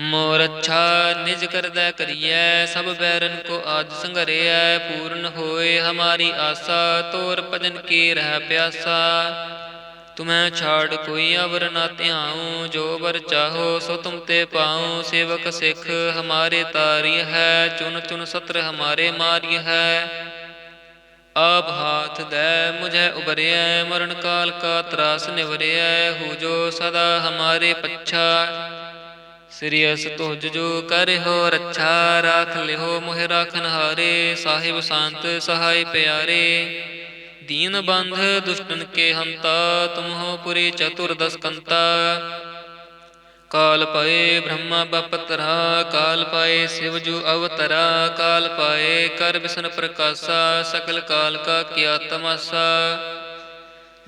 ਮੋਰ ਅੱਛਾ ਨਿਜ ਕਰਦਾ ਕਰੀਐ, ਸਭ ਬੈਰਨ ਕੋ ਆਜ ਸੰਘਰਿਐ, ਪੂਰਨ ਹੋਏ ਹਮਾਰੀ ਆਸਾ, ਤੋਰ ਭਜਨ ਕੀ ਰਹਿ ਪਿਆਸਾ। ਤੁਮੈ ਛਾੜ ਕੋਈ ਅਵਰ ਨਾ ਧਿਆਉ, ਜੋ ਵਰ ਚਾਹੋ ਸੋ ਤੁਮ ਤੇ ਪਾਉ, ਸੇਵਕ ਸਿੱਖ ਹਮਾਰੇ ਤਾਰੀ ਹੈ ਚੁਨ ਚੁਨ ਸਤਰ ਹਮਾਰੇ ਮਾਰੀ ਹੈ। ਆਪ ਹਾਥ ਦੇ, ਮੁਝੇ ਉਬਰਿਐ ਮਰਨ ਕਾਲ ਕਾ ਤਰਾਸ ਨਿਵਰਿਐ, ਹੋ ਜੋ ਸਦਾ ਹਮਾਰੇ ਪੱਛਾ। ਸ੍ਰੀ ਅਸ ਤੁਜ ਜੋ ਕਰਿਓ ਰੱਛਾ, ਰਾਖ ਲਿਓ ਮੋਹਿ ਰਾਖਨ ਹਾਰੇ, ਸਾਹਿਬ ਸੰਤ ਸਹਾਈ ਪਿਆਰੇ। ਦੀਨ ਬੰਧ ਦੁਸ਼ਟਨ ਕੇ ਹੰਤਾ, ਤੁਮਹੋ ਪੁਰੀ ਚਤੁਰਦਸ ਕੰਤਾ ਕਾਲ ਪਏ ਬ੍ਰਹਮਾ ਬਪਤਰਾ, ਕਾਲ ਪਾਏ ਸਿਵ ਜੂ ਅਵਤਰਾ, ਕਾਲ ਪਾਏ ਕਰ ਬਿਸ਼ਨ ਪ੍ਰਕਾਸ਼ਾ, ਸਕਲ ਕਾਲ ਕਾ ਕੀਆ ਤਮਾਸਾ।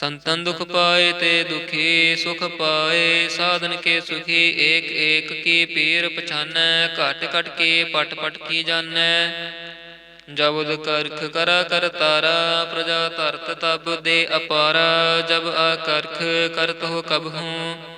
ਸੰਤਨ ਦੁਖ ਪਾਏ ਤੇ ਦੁਖੀ ਸੁਖ ਪਾਏ, ਸਾਧਨ ਕੇ ਸੁਖੀ ਏਕ ਏਕ ਕੀ ਪੀਰ ਪਛਾਨੈ, ਘਟ ਘਟ ਕੇ ਪਟ ਪਟ ਕੀ ਜਾਣੈ। ਜਬਦ ਕਰਖ ਕਰਾ ਕਰ ਤਾਰਾ, ਪ੍ਰਜਾ ਧਰਤ ਤਬ ਦੇ ਅਪਾਰਾ, ਜਬ ਆ ਕਰਖ ਕਰਤ ਹੋ ਕਬ ਹੂੰ।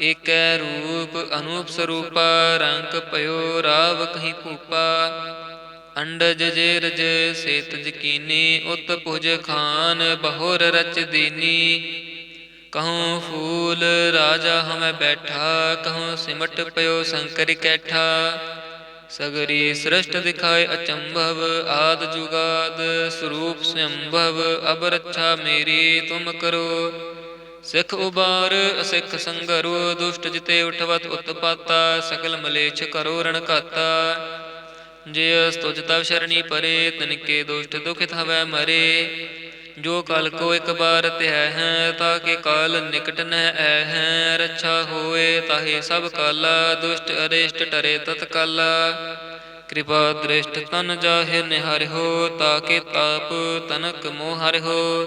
ਏਕੈ ਰੂਪ ਅਨੂਪ ਸਰੂਪਾ, ਰੰਗ ਭਇਓ ਰਾਵ ਕਹੀ ਭੂਪਾ। ਅੰਡਜ ਜੇ ਰਜ ਸੇਤ ਜਕੀਨੀ, ਉਤ ਭੁਜ ਖਾਨ ਬਹੁਰ ਰਚ ਦੀਨੀ। ਕਹੂੰ ਫੂਲ ਰਾਜਾ ਹਮੈ ਬੈਠਾ ਕਹੂੰ ਸਿਮਟ ਪਇਓ ਸੰਕਰ ਕੈਠਾ। ਸਗਰੀ ਸ੍ਰਿਸ਼ਟ ਦਿਖਾਏ ਅਚੰਭਵ, ਆਦ ਜੁਗਾਦ ਸਰੂਪ ਸੰਭਵ ਅਬ ਰੱਛਾ ਮੇਰੀ ਤੁਮ ਕਰੋ। ਸਿਖ ਉਬਾਰ, ਅਸਿੱਖ ਸੰਗਰੋ, ਦੁਸ਼ਟ ਜਿਤੇ ਉਠਵਤ, ਉਤਪਾਤਾ, ਸਗਲ ਮਲੇਛ ਕਰੋ ਰਣ ਘਾਤਾ ਜੇ ਅਸਤੁਜ ਤਵ ਸ਼ਰਣੀ ਪਰੇ ਤਨਕੇ ਦੁਸ਼ਟ ਦੁਖਿਤ ਹਵੈ ਮਰੇ। ਜੋ ਕਲ ਕੋ ਇੱਕ ਬਾਰ ਧਿਆ ਹੈ, ਤਾਂ ਕਿ ਕਾਲ ਨਿਕਟ ਨ ਐ ਹੈ। ਰੱਛਾ ਹੋਏ ਤਾਹੇ ਸਭ ਕਾਲਾ, ਦੁਸ਼ਟ ਅਰੇਸ਼ਟ ਟਰੇ ਤਤ ਕਾਲਾ ਕਿਰਪਾ ਦ੍ਰਿਸ਼ਟ ਤਨ ਜਾਹਿ ਨਿਹਰਿਓ ਤਾਕੇ ਤਾਪ ਤਨਕ ਮੋਹ ਹਰਿਓ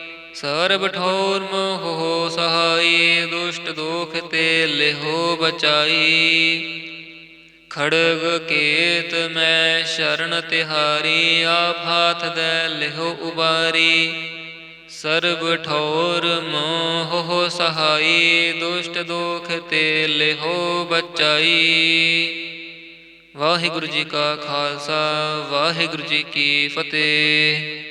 ਸਰਬ ਠੌਰ ਮੋਹ ਸਹਾਈ, ਦੁਸ਼ਟ ਦੋਖ ਤੇ ਲਿਹੋ ਬਚਾਈ। ਖੜਗ ਕੇਤ ਮੈਂ ਸ਼ਰਨ ਤਿਹਾਰੀ, ਆਪ ਹਾਥ ਦੇ ਲਿਹੋ ਉਬਾਰੀ। ਸਰਬ ਠੌਰ ਮੋਹ ਸਹਾਈ, ਦੁਸ਼ਟ ਦੋਖ ਤੇ ਲਿਹੋ ਬਚਾਈ। ਵਾਹਿਗੁਰੂ ਜੀ ਕਾ ਖਾਲਸਾ, ਵਾਹਿਗੁਰੂ ਜੀ ਕੀ ਫਤਿਹ।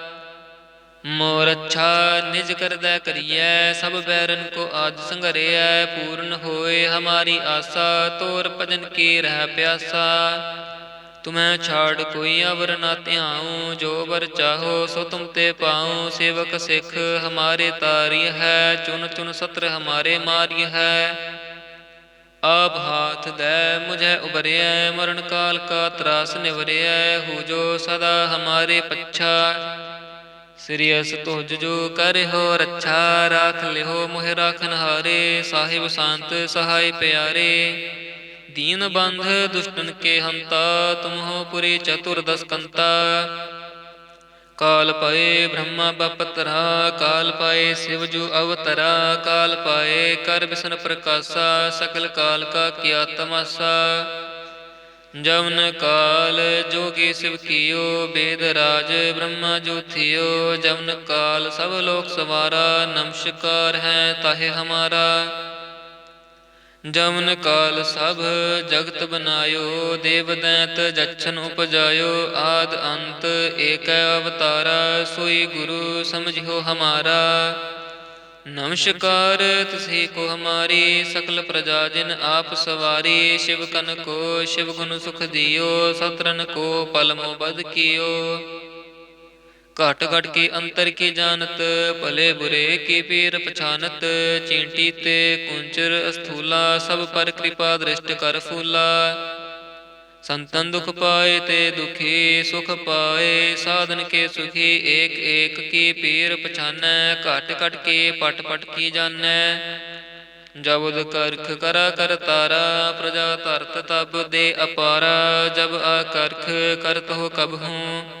ਮੋਰ ਅੱਛਾ ਨਿਜ ਕਰਦਾ ਕਰੀਐ, ਸਭ ਬੈਰਨ ਕੋ ਆਜ ਸੰਘਰਿਐ, ਪੂਰਨ ਹੋਏ ਹਮਾਰੀ ਆਸਾ, ਤੋਰ ਭਜਨ ਕੀ ਰਹਿ ਪਿਆਸਾ। ਤੁਮੈ ਛਾੜ ਕੋਈ ਅਵਰ ਨਾ ਧਿਆਉ, ਜੋ ਬਰ ਚਾਹੋ ਸੋ ਤੁਮ ਤੇ ਪਾਉ, ਸੇਵਕ ਸਿੱਖ ਹਮਾਰੇ ਤਾਰੀ ਹੈ, ਚੁਨ ਚੁਨ ਸਤਰ ਹਮਾਰੇ ਮਾਰੀ ਹੈ। ਆਪ ਹਾਥ ਦੈ, ਮੁਝੇ ਉਬਰਿਐ ਮਰਨ ਕਾਲ ਕਾ ਤਰਾਸ ਨਿਵਰਿਐ, ਹੋ ਜੋ ਸਦਾ ਹਮਾਰੇ ਪੱਛਾ। ਸ੍ਰੀ ਅਸ ਤੁਜ ਜੋ ਕਰਿਓ ਰੱਛਾ, ਰਾਖ ਲਿਓ ਮੋਹਿ ਰਾਖਨ ਹਾਰੇ, ਸਾਹਿਬ ਸੰਤ ਸਹਾਈ ਪਿਆਰੇ। ਦੀਨ ਬੰਧ ਦੁਸ਼ਟਨ ਕੇ ਹੰਤਾ ਤੁਮਹੋ ਪੁਰੀ ਚਤੁਰ ਕੰਤਾ ਕਾਲ ਪਏ ਬ੍ਰਹਮਾ ਬਪਤਰਾ ਕਾਲ ਪਾਏ ਸਿਵ ਜੂ ਅਵਤਰਾ, ਕਾਲ ਪਾਏ ਕਰ ਬਿਸ਼ਨ ਪ੍ਰਕਾਸ਼ਾ, ਸਕਲ ਕਾਲ ਕਾ ਕੀਆ ਤਮਾਸਾ। ਜਵਨ ਕਾਲ ਜੋਗੀ ਸਿਵ ਕੀਓ, ਬੇਦ ਰਾਜ, ਬ੍ਰਹਮਾ ਜੋਥਿਓ ਜਵਨ ਕਾਲ, ਸਭ ਲੋਕ ਸਵਾਰਾ, ਨਮਸਕਾਰ ਹੈ ਤਾਹੇ ਹਮਾਰਾ। ਜਵਨ ਕਾਲ, ਸਭ ਜਗਤ ਬਨਾਇਓ, ਦੇਵ ਦੈਤ ਜਛਨ ਉਪਜਾਇਓ, ਆਦ ਅੰਤ ਏਕੈ ਅਵਤਾਰਾ, ਸੋਈ ਗੁਰੂ ਸਮਝਿਓ ਹਮਾਰਾ। ਨਮਸਕਾਰ, ਤੁਸੀ ਕੋ ਹਮਾਰੀ ਸਕਲ ਪ੍ਰਜਾ ਜਿਨ ਆਪ ਸਵਾਰੀ, ਸ਼ਿਵ ਕਨ ਕੋ, ਸ਼ਿਵ ਗੁਣ ਸੁਖ ਦਿਓ, ਸਤਰਨ ਕੋ ਪਲਮੋ ਬਦ ਕੀਓ। ਘਟ ਘਟ ਕੇ ਅੰਤਰ ਕੀ ਜਾਣਤ, ਭਲੇ ਬੁਰੇ ਕੀ ਪੀਰ ਪਛਾਨਤ, ਚੀਂਟੀ ਤੇ ਕੁੰਚਰ ਅਸਥੂਲਾ, ਸਭ ਪਰ ਕਿਰਪਾ ਦ੍ਰਿਸ਼ਟ ਕਰ ਫੂਲਾ। ਸੰਤਨ ਦੁਖ ਪਾਏ ਤੇ ਦੁਖੀ ਸੁਖ ਪਾਏ, ਸਾਧਨ ਕੇ ਸੁਖੀ ਏਕ ਏਕ ਕੀ ਪੀਰ ਪਛਾਨੈ, ਘਟ ਘਟ ਕੇ ਪਟ ਪਟ ਕੀ ਜਾਣੈ। ਜਬਦ ਕਰਖ ਕਰਾ ਕਰ ਤਾਰਾ, ਪ੍ਰਜਾ ਧਰਤ ਤਬ ਦੇ ਅਪਾਰਾ, ਜਬ ਆ ਕਰਖ ਕਰਤ ਹੋ ਕਬ ਕਬਹੂ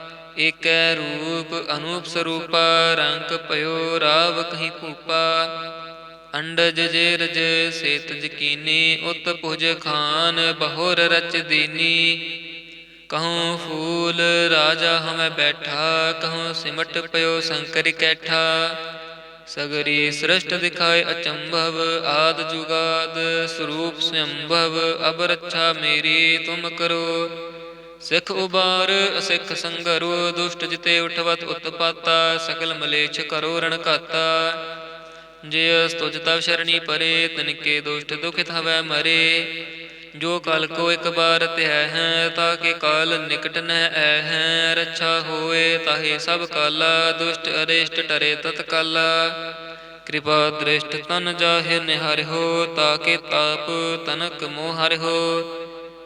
ਏਕੈ ਰੂਪ ਅਨੂਪ ਸਰੂਪਾ, ਰੰਗ ਭਇਓ ਰਾਵ ਕਹੀ ਭੂਪਾ। ਅੰਡਜ ਜੇ ਰਜ ਸੇਤ ਜਕੀਨੀ, ਉਤ ਭੁਜ ਖਾਨ ਬਹੁਰ ਰਚ ਦੀਨੀ। ਕਹੂੰ ਫੂਲ ਰਾਜਾ ਹਮੈ ਬੈਠਾ, ਕਹੂੰ ਸਿਮਟ ਪਇਓ ਸੰਕਰ ਕੈਠਾ। ਸਗਰੀ ਸ੍ਰਿਸ਼ਟ ਦਿਖਾਏ ਅਚੰਭਵ, ਆਦ ਜੁਗਾਦ, ਸਰੂਪ ਸੰਭਵ, ਅਬ ਰੱਛਾ ਮੇਰੀ, ਤੁਮ ਕਰੋ। ਸਿੱਖ ਉਬਾਰ, ਅਸਿੱਖ ਸੰਗਰੋ, ਦੁਸ਼ਟ ਜਿਤੇ ਉਠਵਤ, ਉਤਪਾਤਾ ਸਕਲ ਮਲੇਛ ਕਰੋ ਰਣਕਾਤਾ ਜੇ ਅਸ ਤੁਜ ਤਵ ਸ਼ਰਣੀ ਪਰੇ, ਤਨਕੇ ਦੁਸ਼ਟ ਦੁਖਿਤ ਹਵੈ ਮਰੇ। ਜੋ ਕਲ ਕੋ ਇੱਕ ਬਾਰ ਧਿਆ ਹੈ, ਤਾਂ ਕਿ ਕਾਲ ਨਿਕਟ ਨ ਐ ਹੈ। ਰੱਛਾ ਹੋਏ ਤਾਹੇ ਸਭ ਕਾਲਾ, ਦੁਸ਼ਟ ਅਰਿਸ਼ਟ ਟਰੇ ਤਤ ਕਾਲਾ ਕਿਰਪਾ ਦ੍ਰਿਸ਼ਟ ਤਨ ਜਾਹਿ ਨਿਹਰਿਓ ਤਾਕੇ ਤਾਪ ਤਨਕ ਮੋਹ ਹਰਿਓ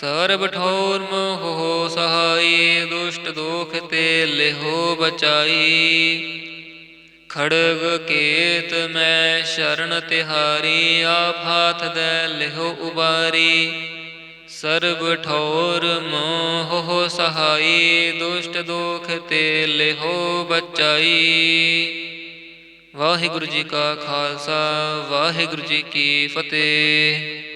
ਸਰਬ ਠੌਰ ਮੋਹ ਸਹਾਈ, ਦੁਸ਼ਟ ਦੋਖ ਤੇ ਲਿਹੋ ਬਚਾਈ। ਖੜਗ ਕੇਤ ਮੈਂ ਸ਼ਰਨ ਤਿਹਾਰੀ, ਆਪ ਹਾਥ ਦੇ ਲਿਹੋ ਉਬਾਰੀ। ਸਰਬ ਠੌਰ ਮੋਹ ਸਹਾਈ, ਦੁਸ਼ਟ ਦੋਖ ਤੇ ਲਿਹੋ ਬਚਾਈ। ਵਾਹਿਗੁਰੂ ਜੀ ਕਾ ਖਾਲਸਾ, ਵਾਹਿਗੁਰੂ ਜੀ ਕੀ ਫਤਿਹ।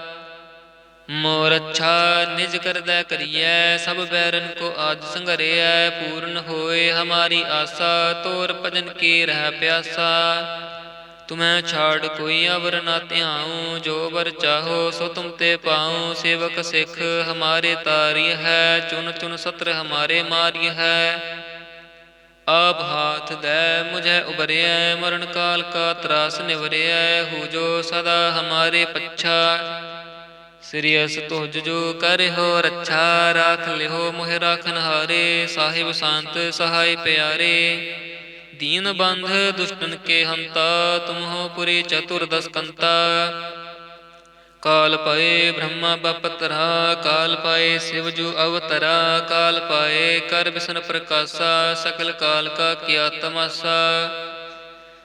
ਮੋਰ ਅੱਛਾ ਨਿਜ ਕਰਦਾ ਕਰੀਐ, ਸਭ ਬੈਰਨ ਕੋ ਆਜ ਸੰਘਰਿਐ, ਪੂਰਨ ਹੋਏ ਹਮਾਰੀ ਆਸਾ, ਤੋਰ ਭਜਨ ਕੀ ਰਹਿ ਪਿਆਸਾ। ਤੁਮੈ ਛਾੜ ਕੋਈ ਅਵਰ ਨਾ ਧਿਆਉ, ਜੋ ਵਰ ਚਾਹੋ ਸੋ ਤੁਮ ਤੇ ਪਾਉ, ਸੇਵਕ ਸਿੱਖ ਹਮਾਰੇ ਤਾਰੀ ਹੈ ਚੁਨ ਚੁਨ ਸਤਰ ਹਮਾਰੇ ਮਾਰੀ ਹੈ। ਆਪ ਹਾਥ ਦੈ, ਮੁਝੇ ਉਬਰਿਐ ਮਰਨ ਕਾਲ ਕਾ ਤਰਾਸ ਨਿਵਰਿਐ, ਹੋ ਜੋ ਸਦਾ ਹਮਾਰੇ ਪੱਛਾ। ਸ੍ਰੀ ਅਸ ਤੁਜ ਜੋ ਕਰਿਓ ਰੱਛਾ, ਰਾਖ ਲਿਓ ਮੋਹਿ ਰਾਖਨ ਹਾਰੇ, ਸਾਹਿਬ ਸੰਤ ਸਹਾਈ ਪਿਆਰੇ। ਦੀਨ ਬੰਧ ਦੁਸ਼ਟਨ ਕੇ ਹੰਤਾ, ਤੁਮਹੋ ਪੁਰੀ ਚਤੁਰ ਦਸ ਕਾਲ ਪਏ ਬ੍ਰਹਮਾ ਬਪਤਰਾ, ਕਾਲ ਪਾਏ ਸਿਵ ਜੂ ਅਵਤਰਾ, ਕਾਲ ਪਾਏ ਕਰ ਬਿਸ਼ਨ ਪ੍ਰਕਾਸ਼ਾ, ਸਕਲ ਕਾਲ ਕਾ ਕੀਆ ਤਮਾਸਾ।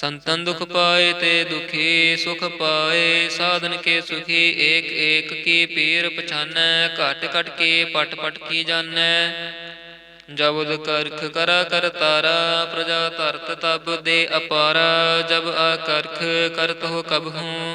ਸੰਤਨ ਦੁਖ ਪਾਏ ਤੇ ਦੁਖੀ ਸੁਖ ਪਾਏ, ਸਾਧਨ ਕੇ ਸੁਖੀ ਏਕ ਏਕ ਕੀ ਪੀਰ ਪਛਾਨੈ, ਘਟ ਘਟ ਕੇ ਪਟ ਪਟ ਕੀ ਜਾਣੈ। ਜਬਦ ਕਰਖ ਕਰਾ ਕਰ ਤਾਰਾ, ਪ੍ਰਜਾ ਧਰਤ ਤਬ ਦੇ ਅਪਾਰਾ, ਜਬ ਆ ਕਰਖ ਕਰਤ ਹੋ ਕਬਹੂ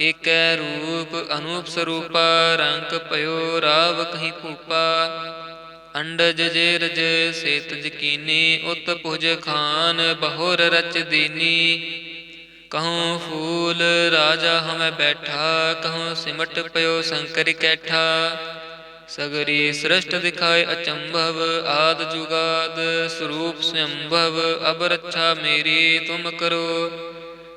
ਏਕੈ ਰੂਪ ਅਨੂਪ ਸਰੂਪਾ, ਰੰਗ ਭਇਓ ਰਾਵ ਕਹੀ ਭੂਪਾ। ਅੰਡਜ ਜੇਰਜ ਸੇਤ ਜਕੀਨੀ, ਉਤ ਭੁਜ ਖਾਨ ਬਹੁਰ ਰਚ ਦੀਨੀ। ਕਹੂੰ ਫੂਲ ਰਾਜਾ ਹਮੈ ਬੈਠਾ ਕਹੂੰ ਸਿਮਟ ਪਇਓ ਸੰਕਰ ਕੈਠਾ। ਸਗਰੀ ਸ੍ਰਿਸ਼ਟ ਦਿਖਾਏ ਅਚੰਭਵ, ਆਦ ਜੁਗਾਦ ਸਰੂਪ ਸੰਭਵ ਅਬ ਰੱਛਾ ਮੇਰੀ ਤੁਮ ਕਰੋ।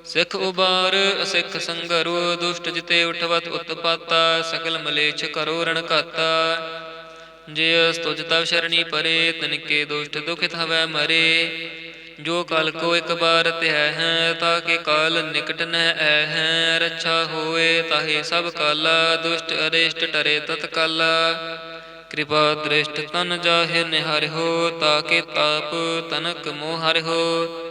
ਸਿੱਖ ਉਬਾਰ, ਅਸਿੱਖ ਸੰਗਰੋ, ਦੁਸ਼ਟ ਜਿਤੇ ਉਠਵਤ ਉਤਪਾਤਾ ਸ਼ਕਲ ਮਲੇਛ ਕਰੋ ਰਣ ਘਾਤਾ। ਜੇ ਅਸਤੁਜ ਤਵ ਸ਼ਰਣੀ ਪਰੇ ਤਨਕੇ ਦੁਸ਼ਟ ਦੁਖਿਤ ਹਵੈ ਮਰੇ। ਜੋ ਕਲ ਕੋ ਇੱਕ ਬਾਰ ਤਿਹ ਹੈ ਤਾਕੇ ਕਾਲ ਨਿਕਟ ਨ ਐ ਹੈ। ਰੱਛਾ ਹੋਏ ਤਾਹੇ ਸਭ ਕਾਲਾ, ਦੁਸ਼ਟ ਅਰਿਸ਼ਟ ਟਰੇ ਤਤਕਾਲਾ। ਕਿਰਪਾ ਦ੍ਰਿਸ਼ਟ ਤਨ ਜਾਹਿ ਨਿਹਰਿਓ ਤਾਕੇ ਤਾਪ ਤਨਕ ਮੋਹ ਹਰਿਓ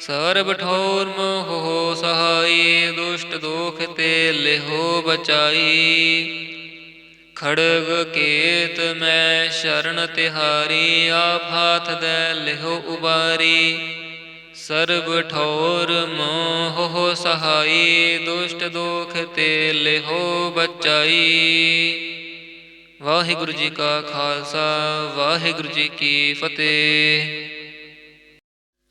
ਸਰਬ ਠੌਰ ਮੋਹ ਸਹਾਈ, ਦੁਸ਼ਟ ਦੋਖ ਤੇ ਲਿਹੋ ਬਚਾਈ। ਖੜਗ ਕੇਤ ਮੈਂ ਸ਼ਰਨ ਤਿਹਾਰੀ, ਆਪ ਹਾਥ ਦੇ ਲਿਹੋ ਉਬਾਰੀ। ਸਰਬ ਠੌਰ ਮੋਹ ਸਹਾਈ, ਦੁਸ਼ਟ ਦੋਖ ਤੇ ਲਿਹੋ ਬਚਾਈ। ਵਾਹਿਗੁਰੂ ਜੀ ਕਾ ਖਾਲਸਾ, ਵਾਹਿਗੁਰੂ ਜੀ ਕੀ ਫਤਿਹ।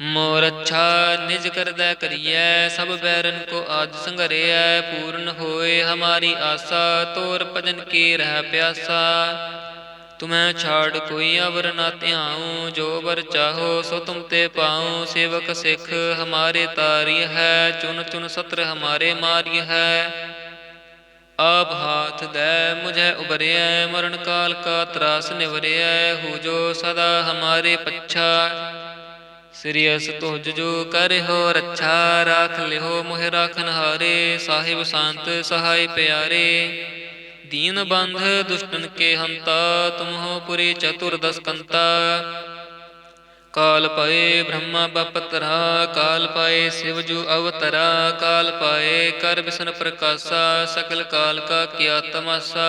ਮੋਰ ਅੱਛਾ ਨਿਜ ਕਰਦਾ ਕਰੀਐ, ਸਭ ਬੈਰਨ ਕੋ ਆਜ ਸੰਘਰਿਐ, ਪੂਰਨ ਹੋਏ ਹਮਾਰੀ ਆਸਾ, ਤੋਰ ਭਜਨ ਕੀ ਰਹਿ ਪਿਆਸਾ। ਤੁਮੈ ਛਾੜ ਕੋਈ ਅਵਰ ਨਾ ਧਿਆਉ, ਜੋ ਵਰ ਚਾਹੋ ਸੋ ਤੁਮ ਤੇ ਪਾਉ, ਸੇਵਕ ਸਿੱਖ ਹਮਾਰੇ ਤਾਰੀ ਹੈ ਚੁਨ ਚੁਨ ਸਤਰ ਹਮਾਰੇ ਮਾਰੀ ਹੈ। ਆਪ ਹਾਥ ਦੈ, ਮੁਝੇ ਉਬਰਿਐ ਮਰਨ ਕਾਲ ਕਾ ਤਰਾਸ ਨਿਵਰਿਐ, ਹੋ ਜੋ ਸਦਾ ਹਮਾਰੇ ਪੱਛਾ। ਸ੍ਰੀ ਅਸ ਤੁਜ ਜੋ ਕਰਿਓ ਰੱਛਾ, ਰਾਖ ਲਿਓ ਮੋਹਿ ਰਾਖਨ ਹਾਰੇ, ਸਾਹਿਬ ਸੰਤ ਸਹਾਈ ਪਿਆਰੇ। ਦੀਨ ਬੰਧ ਦੁਸ਼ਟਨ ਕੇ ਹੰਤਾ ਤੁਮਹੋ ਪੁਰੀ ਚਤੁਰਦਸ ਕੰਤਾ ਕਾਲ ਪਾਏ ਬ੍ਰਹਮਾ ਬਪਤਰਾ, ਕਾਲ ਪਾਏ ਸਿਵ ਜੂ ਅਵਤਰਾ, ਕਾਲ ਪਾਏ ਕਰ ਬਿਸ਼ਨ ਪ੍ਰਕਾਸ਼ਾ, ਸਕਲ ਕਾਲ ਕਾ ਕੀਆ ਤਮਾਸਾ।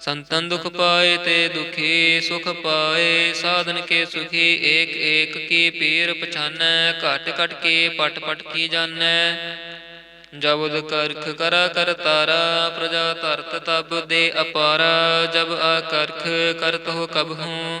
ਸੰਤਨ ਦੁਖ ਪਾਏ ਤੇ ਦੁਖੀ ਸੁਖ ਪਾਏ, ਸਾਧਨ ਕੇ ਸੁਖੀ ਏਕ ਏਕ ਕੀ ਪੀਰ ਪਛਾਨੈ, ਘਟ ਘਟ ਕੇ ਪਟ ਪਟ ਕੀ ਜਾਣੈ। ਜਬਦ ਕਰਖ ਕਰਾ ਕਰ ਤਾਰਾ, ਪ੍ਰਜਾ ਧਰਤ ਤਬ ਦੇ ਅਪਾਰਾ, ਜਬ ਆ ਕਰਖ ਕਰਤ ਹੋ। ਕਬਹੂ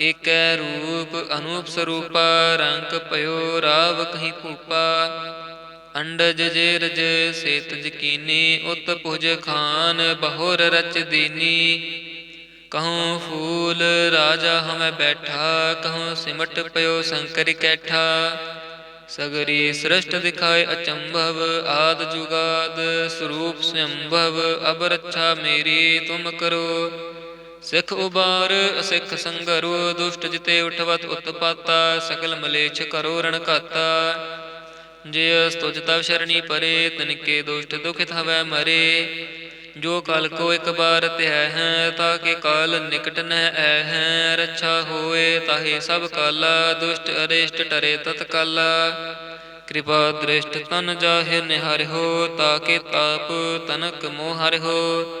ਏਕੈ ਰੂਪ ਅਨੂਪ ਸਰੂਪਾ, ਰੰਗ ਭਇਓ ਰਾਵ ਕਹੀ ਭੂਪਾ। ਅੰਡਜ ਜੇ ਰਜ ਸੇਤ ਜਕੀਨੀ, ਉਤ ਭੁਜ ਖਾਨ ਬਹੁਰ ਰਚ ਦੀਨੀ। ਕਹੂੰ ਫੂਲ ਰਾਜਾ ਹਮੈ ਬੈਠਾ, ਕਹੂੰ ਸਿਮਟ ਪਇਓ ਸੰਕਰ ਕੈਠਾ। ਸਗਰੀ ਸ੍ਰਿਸ਼ਟ ਦਿਖਾਏ ਅਚੰਭਵ, ਆਦ ਜੁਗਾਦ, ਸਰੂਪ ਸੰਭਵ, ਅਬ ਰੱਛਾ ਮੇਰੀ, ਤੁਮ ਕਰੋ। ਸਿੱਖ ਉਬਾਰ ਅਸਿੱਖ ਸੰਗਰੋ, ਦੁਸ਼ਟ ਜਿਤੇ ਉਠਵਤ, ਉਤਪਾਤਾ ਸਕਲ ਮਲੇਛ ਕਰੋ ਰਣ ਘਾਤਾ। ਜੇ ਅਸਤੁਜ ਤਵ ਸ਼ਰਣੀ ਪਰੇ, ਤਨਕੇ ਦੁਸ਼ਟ ਦੁਖਿਤ ਹਵੈ ਮਰੇ। ਜੋ ਕਲ ਕੋ ਇੱਕ ਬਾਰ ਧਿਆ ਹੈ, ਤਾਂ ਕਿ ਕਾਲ ਨਿਕਟ ਨ ਐ ਹੈ। ਰੱਛਾ ਹੋਏ ਤਾਹੇ ਸਭ ਕਾਲਾ, ਦੁਸ਼ਟ ਅਰਿਸ਼ਟ ਟਰੇ ਤਤ ਕਾਲਾ। ਕਿਰਪਾ ਦ੍ਰਿਸ਼ਟ ਤਨ ਜਾਹਿ ਨਿਹਰਿਓ ਤਾਕੇ ਤਾਪ ਤਨਕ ਮੋਹ ਹਰਿਓ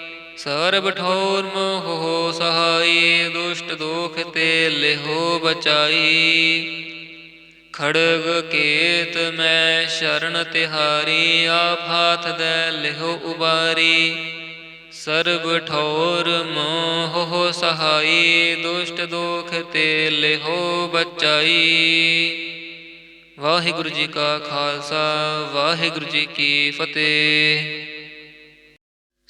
ਸਰਬ ਠੌਰ ਮੋਹ ਹੋ ਸਹਾਈ, ਦੁਸ਼ਟ ਦੋਖ ਤੇ ਲਿਹੋ ਬਚਾਈ। ਖੜਗ ਕੇਤ ਮੈਂ ਸ਼ਰਨ ਤਿਹਾਰੀ, ਆਪ ਹਾਥ ਦੇ ਲਿਹੋ ਉਬਾਰੀ। ਸਰਬ ਠੌਰ ਮੋਹ ਸਹਾਈ, ਦੁਸ਼ਟ ਦੋਖ ਤੇ ਲਿਹੋ ਬਚਾਈ। ਵਾਹਿਗੁਰੂ ਜੀ ਕਾ ਖਾਲਸਾ, ਵਾਹਿਗੁਰੂ ਜੀ ਕੀ ਫਤਿਹ।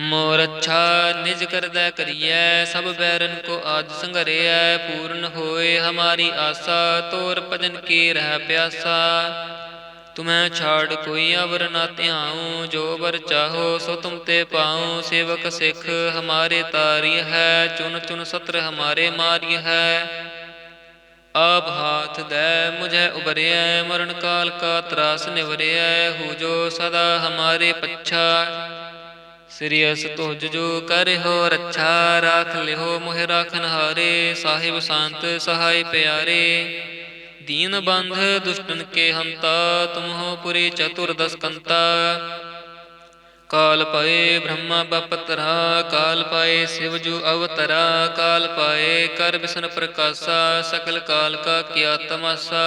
ਮੋਰ ਅੱਛਾ ਨਿਜ ਕਰਦਾ ਕਰੀਐ, ਸਭ ਬੈਰਨ ਕੋ ਆਜ ਸੰਘਰਿਐ, ਪੂਰਨ ਹੋਏ ਹਮਾਰੀ ਆਸਾ, ਤੋਰ ਭਜਨ ਕੀ ਰਹਿ ਪਿਆਸਾ। ਤੁਮੈ ਛਾੜ ਕੋਈ ਅਵਰ ਨਾ ਧਿਆਉ, ਜੋ ਬਰ ਚਾਹੋ ਸੋ ਤੁਮ ਤੇ ਪਾਉ, ਸੇਵਕ ਸਿੱਖ ਹਮਾਰੇ ਤਾਰੀ ਹੈ ਚੁਨ ਚੁਨ ਸਤਰ ਹਮਾਰੇ ਮਾਰੀ ਹੈ। ਆਪ ਹਾਥ ਦੈ, ਮੁਝੇ ਉਬਰਿਐ ਮਰਨ ਕਾਲ ਕਾ ਤਰਾਸ ਨਿਵਰਿਐ, ਹੋ ਜੋ ਸਦਾ ਹਮਾਰੇ ਪੱਛਾ। ਸ੍ਰੀ ਅਸ ਤੁਜ ਜੋ ਕਰਿਓ ਰੱਛਾ, ਰਾਖ ਲਿਓ ਮੋਹਿ ਰਾਖਨ ਹਾਰੇ, ਸਾਹਿਬ ਸੰਤ ਸਹਾਈ ਪਿਆਰੇ। ਦੀਨ ਬੰਧ ਦੁਸ਼ਟਨ ਕੇ ਹੰਤਾ, ਤੁਮਹੋ ਪੁਰੀ ਚਤੁਰ ਦਸ ਕਾਲ ਪਏ ਬ੍ਰਹਮਾ ਬਪਤਰਾ ਕਾਲ ਪਾਏ ਸਿਵ ਜੂ ਅਵਤਰਾ, ਕਾਲ ਪਾਏ ਕਰ ਬਿਸਨ ਪ੍ਰਕਾਸ਼ਾ, ਸਕਲ ਕਾਲ ਕਾ ਕੀਆ ਤਮਾਸਾ।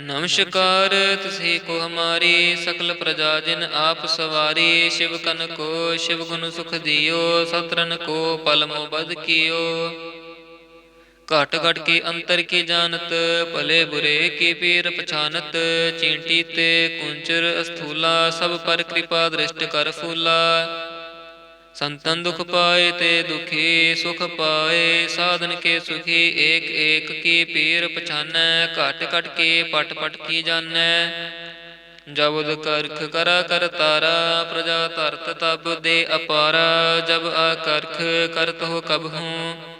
ਨਮਸਕਾਰ ਤੁਸੇ ਕੋ ਹਮਾਰੀ ਸਕਲ ਪ੍ਰਜਾ ਜਿਨ ਆਪ ਸਵਾਰੀ, ਸ਼ਿਵ ਕਨ ਕੋ ਸ਼ਿਵ ਗੁਣ ਸੁਖ ਦਿਓ ਸਤਰਨ ਕੋ ਪਲਮੋ ਬਦ ਕੀਓ। ਘਟ ਘਟ ਕੇ ਅੰਤਰ ਕੀ ਜਾਣਤ, ਭਲੇ ਬੁਰੇ ਕੀ ਪੀਰ ਪਛਾਨਤ, ਚੀਂਟੀ ਤੇ ਕੁੰਚਰ ਅਸਥੂਲਾ, ਸਭ ਪਰ ਕਿਰਪਾ ਦ੍ਰਿਸ਼ਟ ਕਰ ਫੂਲਾ। ਸੰਤਨ ਦੁਖ ਪਾਏ ਤੇ ਦੁਖੀ ਸੁਖ ਪਾਏ, ਸਾਧਨ ਕੇ ਸੁਖੀ ਏਕ ਏਕ ਕੀ ਪੀਰ ਪਛਾਨੈ, ਘਟ ਘਟ ਕੇ ਪਟ ਪਟ ਕੀ ਜਾਣੈ। ਜਬਦ ਕਰਖ ਕਰਾ ਕਰ ਤਾਰਾ, ਪ੍ਰਜਾ ਧਰਤ ਤਬ ਦੇ ਅਪਾਰਾ, ਜਬ ਆ ਕਰਖ ਕਰਤ ਹੋ ਕਬ ਹੂੰ।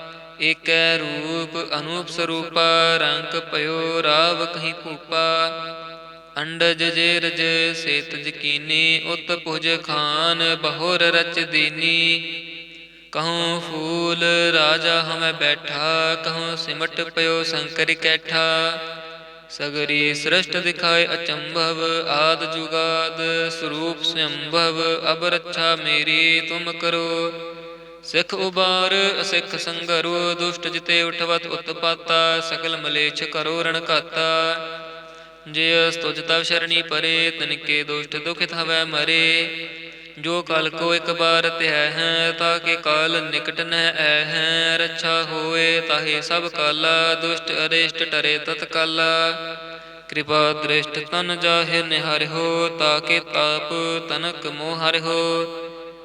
ਇਕ ਰੂਪ ਅਨੂਪ ਸਰੂਪਾ, ਰੰਗ ਭਇਓ ਰਾਵ ਕਹੀਂ ਭੂਪਾ। ਅੰਡਜ ਜੇ ਰਜ ਸੇਤ ਜਕੀਨੀ, ਉਤ ਭੁਜ ਖਾਨ ਬਹੋਰ ਰਚ ਦੀਨੀ। ਕਹੂੰ ਫੂਲ ਰਾਜਾ ਹਮੈ ਬੈਠਾ ਕਹੂੰ ਸਿਮਟ ਪਇਓ ਸੰਕਰ ਕੈਠਾ। ਸਗਰੀ ਸ੍ਰਿਸ਼ਟ ਦਿਖਾਏ ਅਚੰਭਵ, ਆਦ ਜੁਗਾਦ ਸਰੂਪ ਸੰਭਵ ਅਬ ਰੱਛਾ ਮੇਰੀ ਤੁਮ ਕਰੋ। ਸਿੱਖ ਉਬਾਰ ਅਸਿੱਖ ਸੰਗਰੋ, ਦੁਸ਼ਟ ਜਿਤੇ ਉਠਵਤ ਉਤਪਾਤਾ ਸ਼ਕਲ ਮਲੇਛ ਕਰੋ ਰਣ ਘਾਤਾ। ਜੇ ਅਸਤੁਜ ਤਵ ਸ਼ਰਣੀ ਪਰੇ ਤਨਕੇ ਦੁਸ਼ਟ ਦੁਖਿਤ ਹਵੈ ਮਰੇ। ਜੋ ਕਲ ਕੋ ਇੱਕ ਬਾਰ ਧਿਆ ਹੈ, ਤਾਂ ਕਿ ਕਾਲ ਨਿਕਟ ਨ ਐ ਹੈ। ਰੱਛਾ ਹੋਏ ਤਾਹੇ ਸਭ ਕਾਲਾ, ਦੁਸ਼ਟ ਅਰਿਸ਼ਟ ਟਰੇ ਤਤ ਤਤਕਾਲਾ। ਕਿਰਪਾ ਦ੍ਰਿਸ਼ਟ ਤਨ ਜਾਹਿ ਨਿਹਰਿਓ ਤਾਕੇ ਤਾਪ ਤਨਕ ਮੋਹ ਹੋ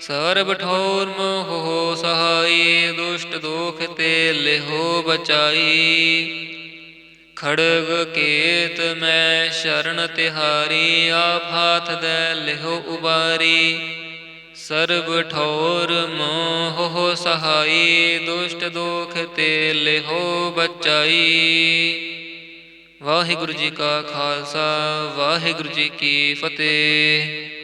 ਸਰਬ ਠੌਰ ਮੋਹ ਸਹਾਈ, ਦੁਸ਼ਟ ਦੋਖ ਤੇ ਲਿਹੋ ਬਚਾਈ। ਖੜਗ ਕੇਤ ਮੈਂ ਸ਼ਰਨ ਤਿਹਾਰੀ, ਆਪ ਹਾਥ ਦੇ ਲਿਹੋ ਉਬਾਰੀ। ਸਰਬ ਠੌਰ ਮੋਹ ਸਹਾਈ, ਦੁਸ਼ਟ ਦੋਖ ਤੇ ਲਿਹੋ ਬਚਾਈ। ਵਾਹਿਗੁਰੂ ਜੀ ਕਾ ਖਾਲਸਾ, ਵਾਹਿਗੁਰੂ ਜੀ ਕੀ ਫਤਿਹ।